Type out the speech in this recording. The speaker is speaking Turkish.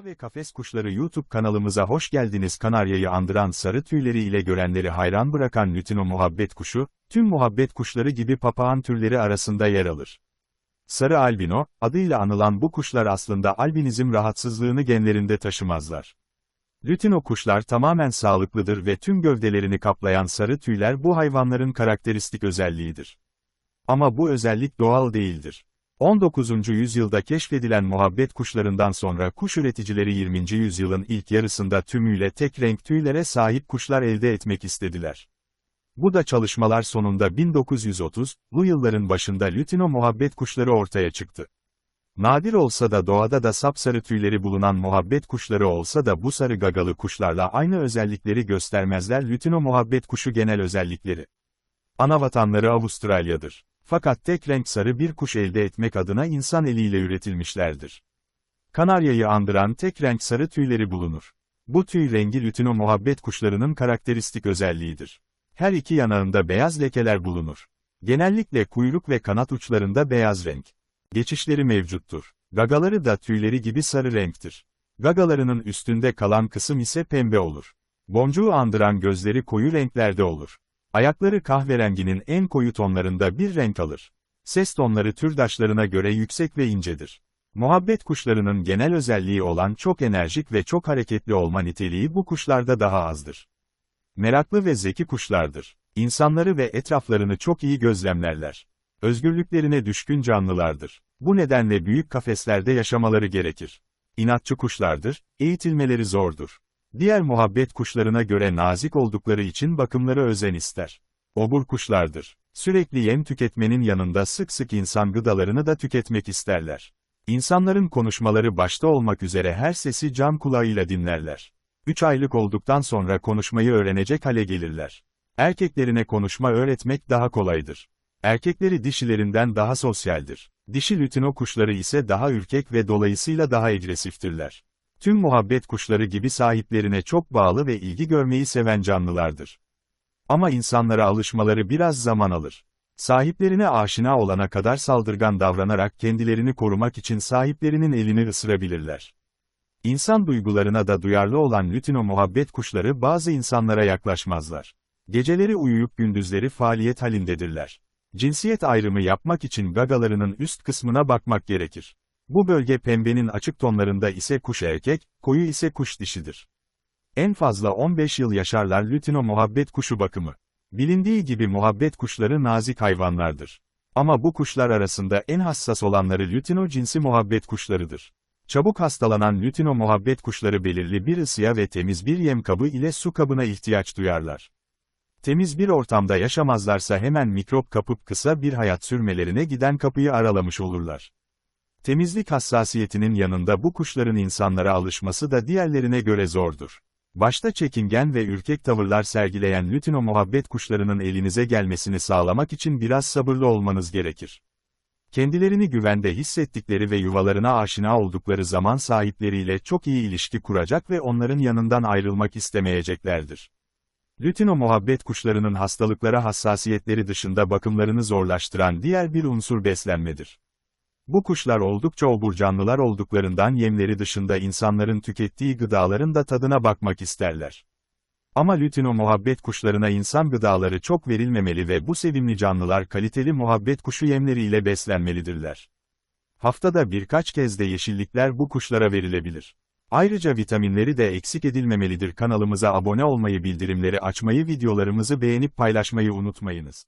Yuva ve Kafes Kuşları YouTube kanalımıza hoş geldiniz. Kanaryayı andıran sarı tüyleri ile görenleri hayran bırakan lütino muhabbet kuşu, tüm muhabbet kuşları gibi papağan türleri arasında yer alır. Sarı albino, adıyla anılan bu kuşlar aslında albinizm rahatsızlığını genlerinde taşımazlar. Lütino kuşlar tamamen sağlıklıdır ve tüm gövdelerini kaplayan sarı tüyler bu hayvanların karakteristik özelliğidir. Ama bu özellik doğal değildir. 19. yüzyılda keşfedilen muhabbet kuşlarından sonra kuş üreticileri 20. yüzyılın ilk yarısında tümüyle tek renk tüylere sahip kuşlar elde etmek istediler. Bu da çalışmalar sonunda 1930'lu yılların başında lütino muhabbet kuşları ortaya çıktı. Nadir olsa da doğada da sapsarı tüyleri bulunan muhabbet kuşları olsa da bu sarı gagalı kuşlarla aynı özellikleri göstermezler lütino muhabbet kuşu genel özellikleri. Ana vatanları Avustralya'dır. Fakat tek renk sarı bir kuş elde etmek adına insan eliyle üretilmişlerdir. Kanaryayı andıran tek renk sarı tüyleri bulunur. Bu tüy rengi lütino muhabbet kuşlarının karakteristik özelliğidir. Her iki yanağında beyaz lekeler bulunur. Genellikle kuyruk ve kanat uçlarında beyaz renk. Geçişleri mevcuttur. Gagaları da tüyleri gibi sarı renktir. Gagalarının üstünde kalan kısım ise pembe olur. Boncuğu andıran gözleri koyu renklerde olur. Ayakları kahverenginin en koyu tonlarında bir renk alır. Ses tonları türdaşlarına göre yüksek ve incedir. Muhabbet kuşlarının genel özelliği olan çok enerjik ve çok hareketli olma niteliği bu kuşlarda daha azdır. Meraklı ve zeki kuşlardır. İnsanları ve etraflarını çok iyi gözlemlerler. Özgürlüklerine düşkün canlılardır. Bu nedenle büyük kafeslerde yaşamaları gerekir. İnatçı kuşlardır, eğitilmeleri zordur. Diğer muhabbet kuşlarına göre nazik oldukları için bakımları özen ister. Obur kuşlardır. Sürekli yem tüketmenin yanında sık sık insan gıdalarını da tüketmek isterler. İnsanların konuşmaları başta olmak üzere her sesi can kulağıyla dinlerler. 3 aylık olduktan sonra konuşmayı öğrenecek hale gelirler. Erkeklerine konuşma öğretmek daha kolaydır. Erkekleri dişilerinden daha sosyaldir. Dişi lütino kuşları ise daha ürkek ve dolayısıyla daha agresiftirler. Tüm muhabbet kuşları gibi sahiplerine çok bağlı ve ilgi görmeyi seven canlılardır. Ama insanlara alışmaları biraz zaman alır. Sahiplerine aşina olana kadar saldırgan davranarak kendilerini korumak için sahiplerinin elini ısırabilirler. İnsan duygularına da duyarlı olan lütino muhabbet kuşları bazı insanlara yaklaşmazlar. Geceleri uyuyup gündüzleri faaliyet halindedirler. Cinsiyet ayrımı yapmak için gagalarının üst kısmına bakmak gerekir. Bu bölge pembenin açık tonlarında ise kuş erkek, koyu ise kuş dişidir. En fazla 15 yıl yaşarlar lütino muhabbet kuşu bakımı. Bilindiği gibi muhabbet kuşları nazik hayvanlardır. Ama bu kuşlar arasında en hassas olanları lütino cinsi muhabbet kuşlarıdır. Çabuk hastalanan lütino muhabbet kuşları belirli bir ısıya ve temiz bir yem kabı ile su kabına ihtiyaç duyarlar. Temiz bir ortamda yaşamazlarsa hemen mikrop kapıp kısa bir hayat sürmelerine giden kapıyı aralamış olurlar. Temizlik hassasiyetinin yanında bu kuşların insanlara alışması da diğerlerine göre zordur. Başta çekingen ve ürkek tavırlar sergileyen lütino muhabbet kuşlarının elinize gelmesini sağlamak için biraz sabırlı olmanız gerekir. Kendilerini güvende hissettikleri ve yuvalarına aşina oldukları zaman sahipleriyle çok iyi ilişki kuracak ve onların yanından ayrılmak istemeyeceklerdir. Lütino muhabbet kuşlarının hastalıklara hassasiyetleri dışında bakımlarını zorlaştıran diğer bir unsur beslenmedir. Bu kuşlar oldukça obur canlılar olduklarından yemleri dışında insanların tükettiği gıdaların da tadına bakmak isterler. Ama lütino muhabbet kuşlarına insan gıdaları çok verilmemeli ve bu sevimli canlılar kaliteli muhabbet kuşu yemleriyle beslenmelidirler. Haftada birkaç kez de yeşillikler bu kuşlara verilebilir. Ayrıca vitaminleri de eksik edilmemelidir. Kanalımıza abone olmayı, bildirimleri açmayı, videolarımızı beğenip paylaşmayı unutmayınız.